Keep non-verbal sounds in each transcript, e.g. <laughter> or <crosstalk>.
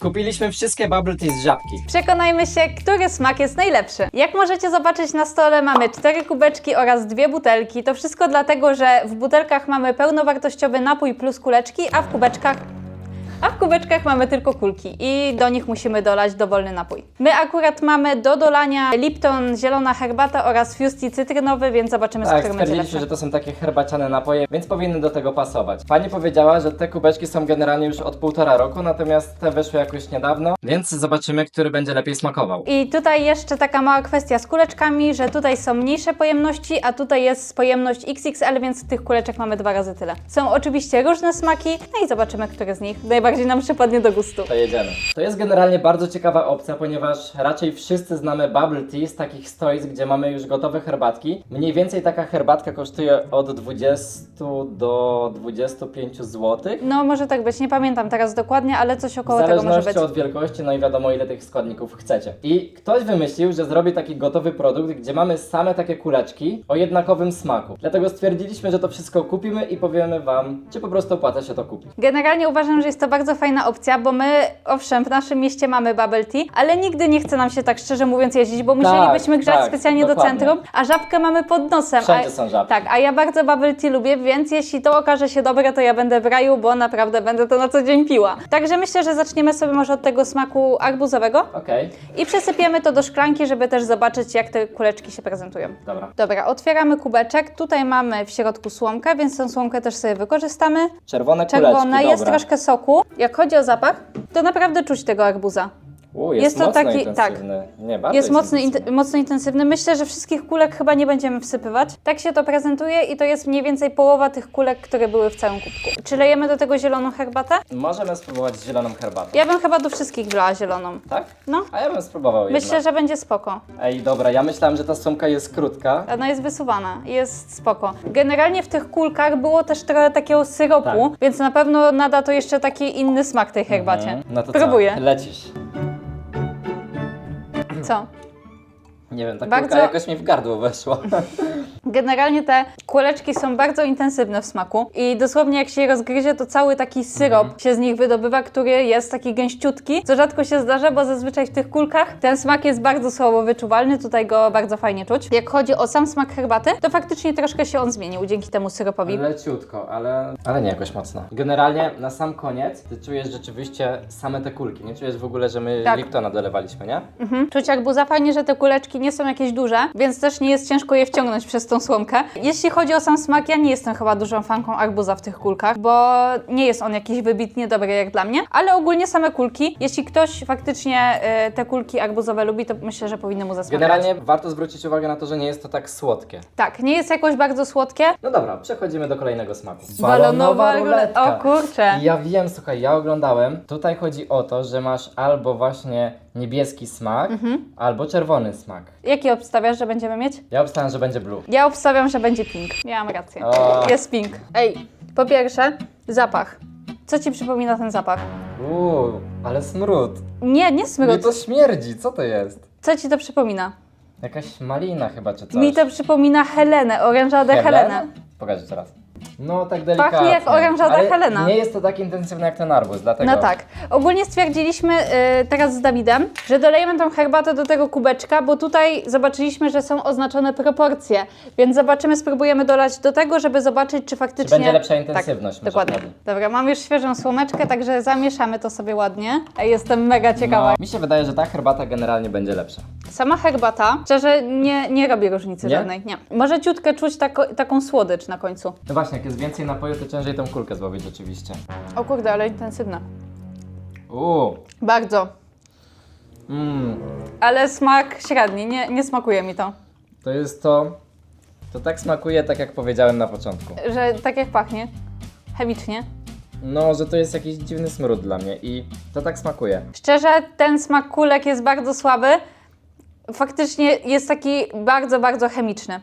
Kupiliśmy wszystkie bubble tea z żabki. Przekonajmy się, który smak jest najlepszy. Jak możecie zobaczyć na stole mamy cztery kubeczki oraz dwie butelki. To wszystko dlatego, że w butelkach mamy pełnowartościowy napój plus kuleczki, a w kubeczkach a w kubeczkach mamy tylko kulki i do nich musimy dolać dowolny napój. My akurat mamy do dolania Lipton zielona herbata oraz Fusti cytrynowy, więc zobaczymy, z Tak, którym będzie stwierdziliśmy, lepszy. że to są takie herbaciane napoje, więc powinny do tego pasować. Pani powiedziała, że te kubeczki są generalnie już od półtora roku, natomiast te wyszły jakoś niedawno, więc zobaczymy, który będzie lepiej smakował. I tutaj jeszcze taka mała kwestia z kuleczkami, że tutaj są mniejsze pojemności, a tutaj jest pojemność XXL, więc tych kuleczek mamy dwa razy tyle. Są oczywiście różne smaki, no i zobaczymy, który z nich najbardziej nam przypadnie do gustu. To jedziemy. To jest generalnie bardzo ciekawa opcja, ponieważ raczej wszyscy znamy bubble tea z takich stoisk, gdzie mamy już gotowe herbatki. Mniej więcej taka herbatka kosztuje od 20 do 25 zł. No może tak być, nie pamiętam teraz dokładnie, ale coś W około tego może zależności być. od wielkości, no i wiadomo ile tych składników chcecie. I ktoś wymyślił, że zrobi taki gotowy produkt, gdzie mamy same takie kuleczki o jednakowym smaku. Dlatego stwierdziliśmy, że to wszystko kupimy i powiemy wam, czy po prostu opłaca się to kupić. Generalnie uważam, że jest to bardzo fajna opcja, bo my, owszem, w naszym mieście mamy bubble tea, ale nigdy nie chce nam się tak szczerze mówiąc jeździć, bo musielibyśmy grzać tak, specjalnie do dokładnie. centrum, a żabkę mamy pod nosem. Wszędzie a, są żabki. Tak, a ja bardzo bubble tea lubię, więc jeśli to okaże się dobre, to ja będę w raju, bo naprawdę będę to na co dzień piła. Także myślę, że zaczniemy sobie może od tego smaku arbuzowego Okej, i przesypiemy to do szklanki, żeby też zobaczyć, jak te kuleczki się prezentują. dobra. Dobra, otwieramy kubeczek. Tutaj mamy w środku słomkę, więc tę słomkę też sobie wykorzystamy. Czerwone kuleczki, Czerwona, jest dobra. troszkę soku. Jak chodzi o zapach, to naprawdę czuć tego arbuza. U, jest, jest to mocno taki- intensywny. Nie, bardzo Jest mocny, intensywny. int- mocno intensywny. Myślę, że wszystkich kulek chyba nie będziemy wsypywać. Tak się to prezentuje i to jest mniej więcej połowa tych kulek, które były w całym kubku. Czy lejemy do tego zieloną herbatę? Możemy spróbować z zieloną herbatą. Ja bym chyba do wszystkich wlała zieloną. Tak? No, A ja bym spróbował jednak. myślę, że będzie spoko. Ej, dobra, ja myślałam, że ta sumka jest krótka. Ona jest wysuwana, jest spoko. Generalnie w tych kulkach było też trochę takiego syropu, Tak. więc na pewno nada to jeszcze taki inny smak tej herbacie. Mhm. No to Próbuję. co? Lecisz. Co? Nie wiem, ta Bardzo- jakoś mi w gardło weszła. <laughs> Generalnie te kuleczki są bardzo intensywne w smaku i dosłownie jak się je rozgryzie, to cały taki syrop Mhm. się z nich wydobywa, który jest taki gęściutki, co rzadko się zdarza, bo zazwyczaj w tych kulkach ten smak jest bardzo słabo wyczuwalny, tutaj go bardzo fajnie czuć. Jak chodzi o sam smak herbaty, to faktycznie troszkę się on zmienił dzięki temu syropowi. Leciutko, ale... Ale nie jakoś mocno. Generalnie na sam koniec ty czujesz rzeczywiście same te kulki. Nie czujesz w ogóle, że my Tak. Liptona dolewaliśmy, nie? Mhm. Czuć arbuza, fajnie, że te kuleczki nie są jakieś duże, więc też nie jest ciężko je wciągnąć przez tą słomkę. Jeśli chodzi o sam smak, ja nie jestem chyba dużą fanką arbuza w tych kulkach, bo nie jest on jakiś wybitnie dobry jak dla mnie, ale ogólnie same kulki, jeśli ktoś faktycznie y, te kulki arbuzowe lubi, to myślę, że powinny mu zasmakować. Generalnie warto zwrócić uwagę na to, że nie jest to tak słodkie. Tak, nie jest jakoś bardzo słodkie. No dobra, przechodzimy do kolejnego smaku. Balonowa ruletka. O kurczę. Ja wiem, słuchaj, ja oglądałem. Tutaj chodzi o to, że masz albo właśnie niebieski smak, Mhm. albo czerwony smak. Jaki obstawiasz, że będziemy mieć? Ja obstawiam, że będzie blue. Ja obstawiam, że będzie pink. Miałam rację. O. Jest pink. Ej, po pierwsze, zapach. Co ci przypomina ten zapach? Uuu, ale smród. Nie, nie Mi smród. to śmierdzi, co to jest? Co ci to przypomina? Jakaś malina chyba, czy coś. Mi to przypomina Helenę, oranżadę Helenę. Pokaż jeszcze raz. No tak delikatnie. Pachnie jak oranżada ale Helena. nie jest to tak intensywne jak ten arbuz, dlatego... No tak. Ogólnie stwierdziliśmy y, teraz z Dawidem, że dolejemy tą herbatę do tego kubeczka, bo tutaj zobaczyliśmy, że są oznaczone proporcje. Więc zobaczymy, spróbujemy dolać do tego, żeby zobaczyć, czy faktycznie. Czy będzie lepsza intensywność Tak, może dokładnie. wtedy. Dobra, mam już świeżą słomeczkę, także zamieszamy to sobie ładnie. Ej, Jestem mega ciekawa. No, mi się wydaje, że ta herbata generalnie będzie lepsza. Sama herbata, szczerze, nie, nie robi różnicy Nie? żadnej. Nie. Może ciutkę czuć tako, taką słodycz na końcu. No właśnie, jak jest więcej napoju, to ciężej tą kulkę złowić rzeczywiście. O kurde, ale intensywna. Uuu, Bardzo. mmm, Ale smak średni, nie, nie smakuje mi to. to jest to... To tak smakuje, tak jak powiedziałem na początku. Że tak jak pachnie, chemicznie. No, że to jest jakiś dziwny smród dla mnie i to tak smakuje. Szczerze, ten smak kulek jest bardzo słaby, faktycznie jest taki bardzo, bardzo chemiczny.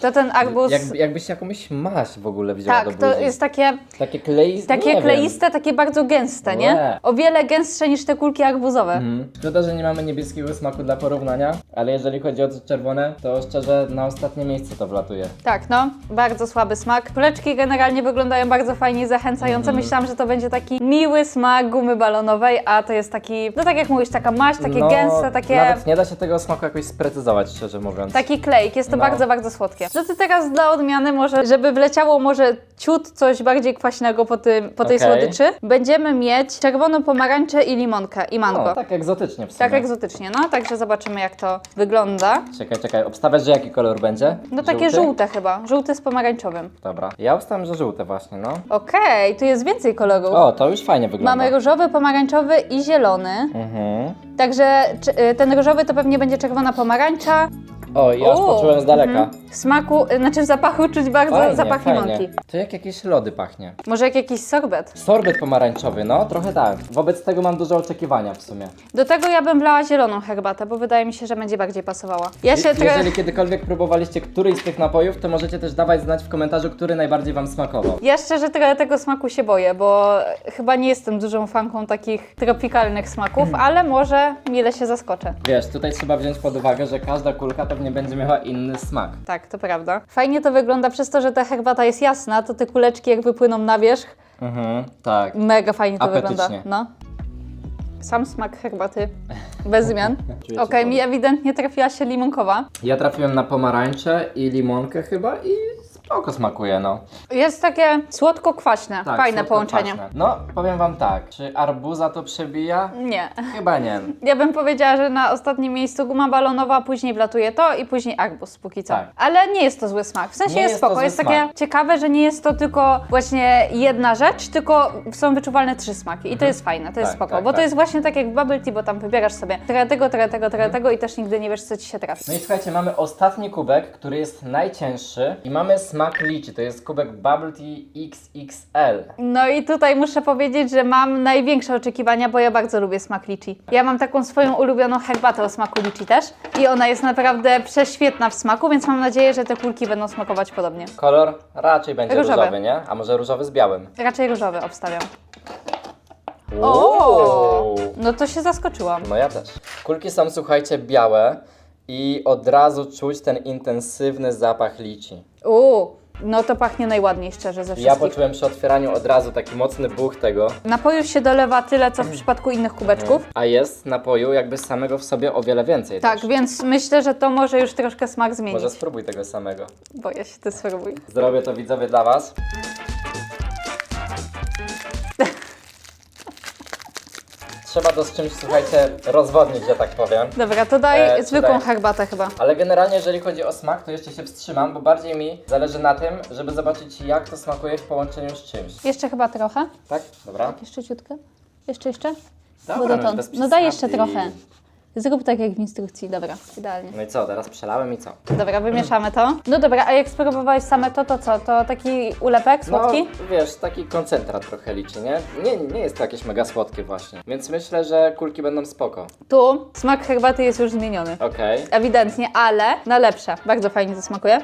To ten arbuz... Jakby, jakbyś jakąś maść w ogóle wzięła do tak, buzi. to jest takie, Takie kleiste, takie kleiste, takie bardzo gęste, nie? Łe. O wiele gęstsze niż te kulki arbuzowe. Mhm. Szkoda, że nie mamy niebieskiego smaku dla porównania, ale jeżeli chodzi o to czerwone, to szczerze na ostatnie miejsce to wlatuje. Tak, no, bardzo słaby smak. Kuleczki generalnie wyglądają bardzo fajnie i zachęcająco. Mhm. Myślałam, że to będzie taki miły smak gumy balonowej, a to jest taki, no tak jak mówisz, taka maść, takie no, gęste, takie... Nawet nie da się tego smaku jakoś sprecyzować, szczerze mówiąc. Taki klejk, jest to No. bardzo, bardzo słodkie. No to teraz dla odmiany może, żeby wleciało może ciut coś bardziej kwaśnego po, tym, po tej Okej. słodyczy, będziemy mieć czerwoną pomarańczę i limonkę i mango. No, tak egzotycznie w sumie. Tak egzotycznie, no, także zobaczymy jak to wygląda. Czekaj, czekaj, obstawiasz, że jaki kolor będzie? No takie żółte chyba, żółte z pomarańczowym. Dobra, ja obstawiam, że żółte właśnie, no. Okej, tu jest więcej kolorów. O, to już fajnie wygląda. Mamy różowy, pomarańczowy i zielony. Mhm. Także y, ten różowy to pewnie będzie czerwona pomarańcza. O, i aż poczułem z daleka. mhm. Smaku, y, znaczy w zapachu czuć bardzo Fajnie, zapach fajnie. limonki. To jak jakieś lody pachnie. Może jak jakiś sorbet. Sorbet pomarańczowy, no, trochę tak. Wobec tego mam duże oczekiwania w sumie. Do tego ja bym wlała zieloną herbatę, bo wydaje mi się, że będzie bardziej pasowała. Ja się Je- trochę... Jeżeli kiedykolwiek próbowaliście któryś z tych napojów, to możecie też dawać znać w komentarzu, który najbardziej wam smakował. Ja szczerze trochę tego smaku się boję, bo chyba nie jestem dużą fanką takich tropikalnych smaków, Mm. ale może mile się zaskoczę. Wiesz, tutaj trzeba wziąć pod uwagę, że każda kulka pewnie będzie miała inny smak. Tak, to prawda. Fajnie to wygląda przez to, że ta herbata jest jasna, to te kuleczki jak wypłyną na wierzch, Mhm, tak. Mega fajnie to Apetycznie. wygląda. No. Sam smak herbaty, bez <laughs> zmian. Okej, mi ewidentnie trafiła się limonkowa. Ja trafiłem na pomarańczę i limonkę chyba i spoko smakuje, no. Jest takie słodko-kwaśne, Tak, fajne słodko połączenie. kwaśne. No, powiem wam tak, czy arbuza to przebija? Nie. Chyba nie. Ja bym powiedziała, że na ostatnim miejscu guma balonowa, później wlatuje to i później arbuz póki co. Tak. Ale nie jest to zły smak. W sensie Nie jest, jest to spoko. zły Jest smak. takie ciekawe, że nie jest to tylko właśnie jedna rzecz, tylko są wyczuwalne trzy smaki. I to jest fajne, to jest Tak, spoko. tak, bo to tak. jest właśnie tak jak w bubble tea, bo tam wybierasz sobie trochę tego, trochę tego, trochę tego i też nigdy nie wiesz, co ci się trafi. No i słuchajcie, mamy ostatni kubek, który jest najcięższy i mamy smak liczy. To jest kubek Bubble Tea XXL. No i tutaj muszę powiedzieć, że mam największe oczekiwania, bo ja bardzo lubię smak liczy. Ja mam taką swoją ulubioną herbatę o smaku liczy też i ona jest naprawdę prześwietna w smaku, więc mam nadzieję, że te kulki będą smakować podobnie. Kolor raczej będzie Różowy. różowy, nie? A może różowy z białym? Raczej różowy obstawiam. Uuu. No to się zaskoczyłam. No ja też. Kulki są, słuchajcie, białe i od razu czuć ten intensywny zapach liczy. Uuu, no to pachnie najładniej szczerze ze Ja wszystkich. poczułem przy otwieraniu od razu taki mocny buch tego, Napoju się dolewa tyle, co w przypadku innych kubeczków. a jest napoju jakby samego w sobie o wiele więcej. Tak, też. więc myślę, że to może już troszkę smak zmienić. Może spróbuj tego samego. Boję się, ty spróbuj. Zrobię to widzowie dla was. Trzeba to z czymś, słuchajcie, rozwodnić, że tak powiem. Dobra, to daj E, zwykłą tutaj. herbatę chyba. Ale generalnie, jeżeli chodzi o smak, to jeszcze się wstrzymam, bo bardziej mi zależy na tym, żeby zobaczyć, jak to smakuje w połączeniu z czymś. Jeszcze chyba trochę. Tak? Dobra? Jeszcze ciutkę? Jeszcze, jeszcze? Dobra, no, dotąd. bez No daj jeszcze trochę. Zrób tak jak w instrukcji, dobra, idealnie. No i co, teraz przelałem i co? Dobra, wymieszamy to. No dobra, a jak spróbowałeś same to, to co? To taki ulepek słodki? No, wiesz, taki koncentrat trochę liczy, nie? Nie, nie jest to jakieś mega słodkie właśnie. Więc myślę, że kulki będą spoko. Tu smak herbaty jest już zmieniony. Okej. Ewidentnie, ale na lepsze. Bardzo fajnie to smakuje.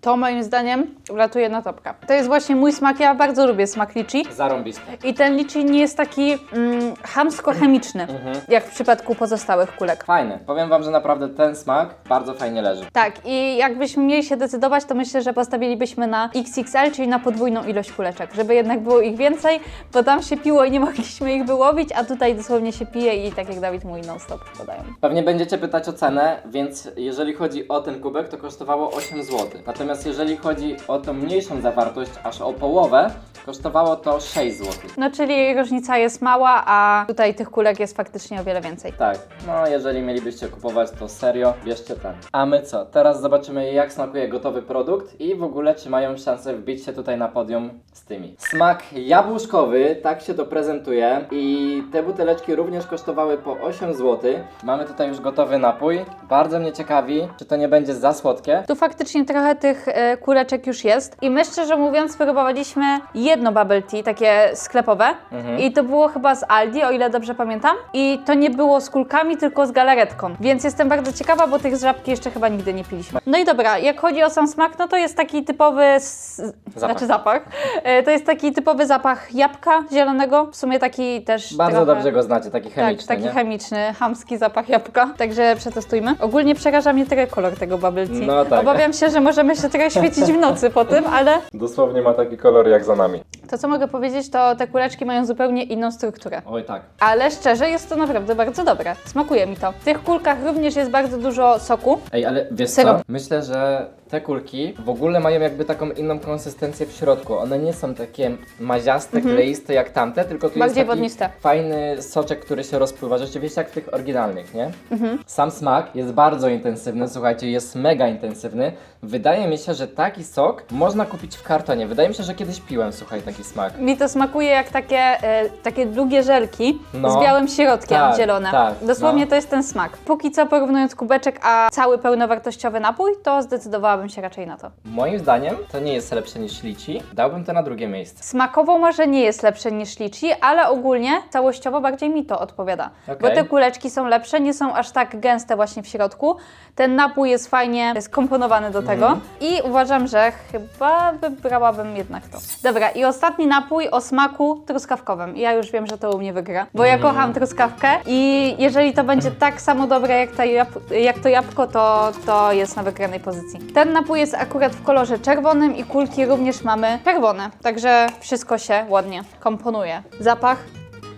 To moim zdaniem wlatuje na topkę. To jest właśnie mój smak, ja bardzo lubię smak liczy. Zarąbiste. I ten liczy nie jest taki mm, chamsko-chemiczny, jak w przypadku pozostałych kulek. Fajny. Powiem wam, że naprawdę ten smak bardzo fajnie leży. Tak, i jakbyśmy mieli się decydować, to myślę, że postawilibyśmy na XXL, czyli na podwójną ilość kuleczek, żeby jednak było ich więcej, bo tam się piło i nie <laughs> mogliśmy ich wyłowić, a tutaj dosłownie się pije i tak jak Dawid mówi, non-stop podają. Pewnie będziecie pytać o cenę, więc jeżeli chodzi o ten kubek, to kosztowało 8 zł. Natomiast jeżeli chodzi o tą mniejszą zawartość, aż o połowę, kosztowało to 6 zł. No, czyli różnica jest mała, a tutaj tych kulek jest faktycznie o wiele więcej. Tak, no jeżeli mielibyście kupować, to serio, bierzcie ten. A my co? Teraz zobaczymy jak smakuje gotowy produkt i w ogóle czy mają szansę wbić się tutaj na podium z tymi. Smak jabłuszkowy, tak się to prezentuje i te buteleczki również kosztowały po 8 zł. Mamy tutaj już gotowy napój. Bardzo mnie ciekawi, czy to nie będzie za słodkie. Tu faktycznie trochę tych tych e, kuleczek już jest. I my szczerze mówiąc próbowaliśmy jedno bubble tea, takie sklepowe. Mhm. I to było chyba z Aldi, o ile dobrze pamiętam. I to nie było z kulkami, tylko z galaretką. Więc jestem bardzo ciekawa, bo tych z żabki jeszcze chyba nigdy nie piliśmy. No i dobra, jak chodzi o sam smak, no to jest taki typowy, s- znaczy zapach. E, To jest taki typowy zapach jabłka zielonego. W sumie taki też Bardzo trochę... dobrze go znacie, taki chemiczny, Tak, taki nie? chemiczny, chamski zapach jabłka. Także przetestujmy. Ogólnie przeraża mnie trochę kolor tego bubble tea. No tak. Obawiam się, że możemy się trochę świecić w nocy po tym, ale Dosłownie ma taki kolor jak za nami. To co mogę powiedzieć, to te kuleczki mają zupełnie inną strukturę. Oj tak. Ale szczerze, jest to naprawdę bardzo dobre. Smakuje mi to. W tych kulkach również jest bardzo dużo soku. Ej, ale wiesz Syrop. co? Myślę, że te kulki w ogóle mają jakby taką inną konsystencję w środku. One nie są takie maziaste, kleiste jak tamte, tylko tu Mhm. Bardziej jest taki wodniste. fajny soczek, który się rozpływa, rzeczywiście jak w tych oryginalnych, nie? Mhm. Sam smak jest bardzo intensywny, słuchajcie, jest mega intensywny. Wydaje mi się, że taki sok można kupić w kartonie. Wydaje mi się, że kiedyś piłem, słuchaj, taki smak. Mi to smakuje jak takie, e, takie długie żelki No. z białym środkiem Tak, zielone. tak, Dosłownie no. to jest ten smak. Póki co porównując kubeczek a cały pełnowartościowy napój, to zdecydowałabym się raczej na to. Moim zdaniem to nie jest lepsze niż lici. Dałbym to na drugie miejsce. Smakowo może nie jest lepsze niż liczy, ale ogólnie całościowo bardziej mi to odpowiada. Bo Okej. te kuleczki są lepsze, nie są aż tak gęste właśnie w środku. Ten napój jest fajnie skomponowany do tego Mhm. i uważam, że chyba wybrałabym jednak to. Dobra, i ostatni napój o smaku truskawkowym. Ja już wiem, że to u mnie wygra, bo ja kocham truskawkę i jeżeli to będzie tak samo dobre jak, ta jab- jak to jabłko, to, to jest na wygranej pozycji. Ten napój jest akurat w kolorze czerwonym i kulki również mamy czerwone, także wszystko się ładnie komponuje. Zapach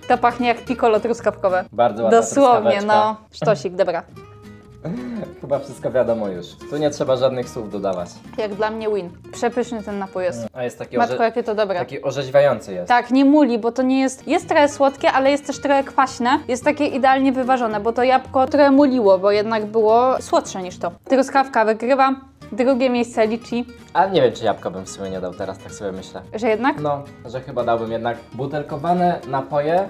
to pachnie jak piccolo truskawkowe. Bardzo ładna Dosłownie, truskaweczka. no. Sztosik, dobra. <laughs> Chyba wszystko wiadomo już. Tu nie trzeba żadnych słów dodawać. Jak dla mnie win. Przepyszny ten napój jest. A jest taki, Matko, orze- jakie to dobre. taki orzeźwiający jest. Tak, nie muli, bo to nie jest. Jest trochę słodkie, ale jest też trochę kwaśne. Jest takie idealnie wyważone, bo to jabłko trochę muliło, bo jednak było słodsze niż to. Truskawka wygrywa. Drugie miejsce liczy, Ale nie wiem, czy jabłko bym w sumie nie dał teraz, tak sobie myślę. że jednak. No, że chyba dałbym jednak butelkowane napoje.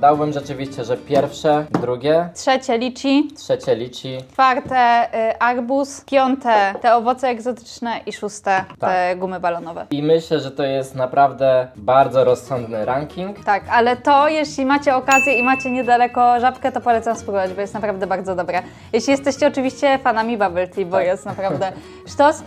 Dałbym rzeczywiście, że pierwsze, drugie, Trzecie liczy, trzecie lici. czwarte y, arbuz, piąte te owoce egzotyczne i szóste te Tak. gumy balonowe. I myślę, że to jest naprawdę bardzo rozsądny ranking. Tak, ale to jeśli macie okazję i macie niedaleko żabkę, to polecam spróbować, bo jest naprawdę bardzo dobre. Jeśli jesteście oczywiście fanami bubble tea, bo Tak. jest naprawdę <laughs> Что с...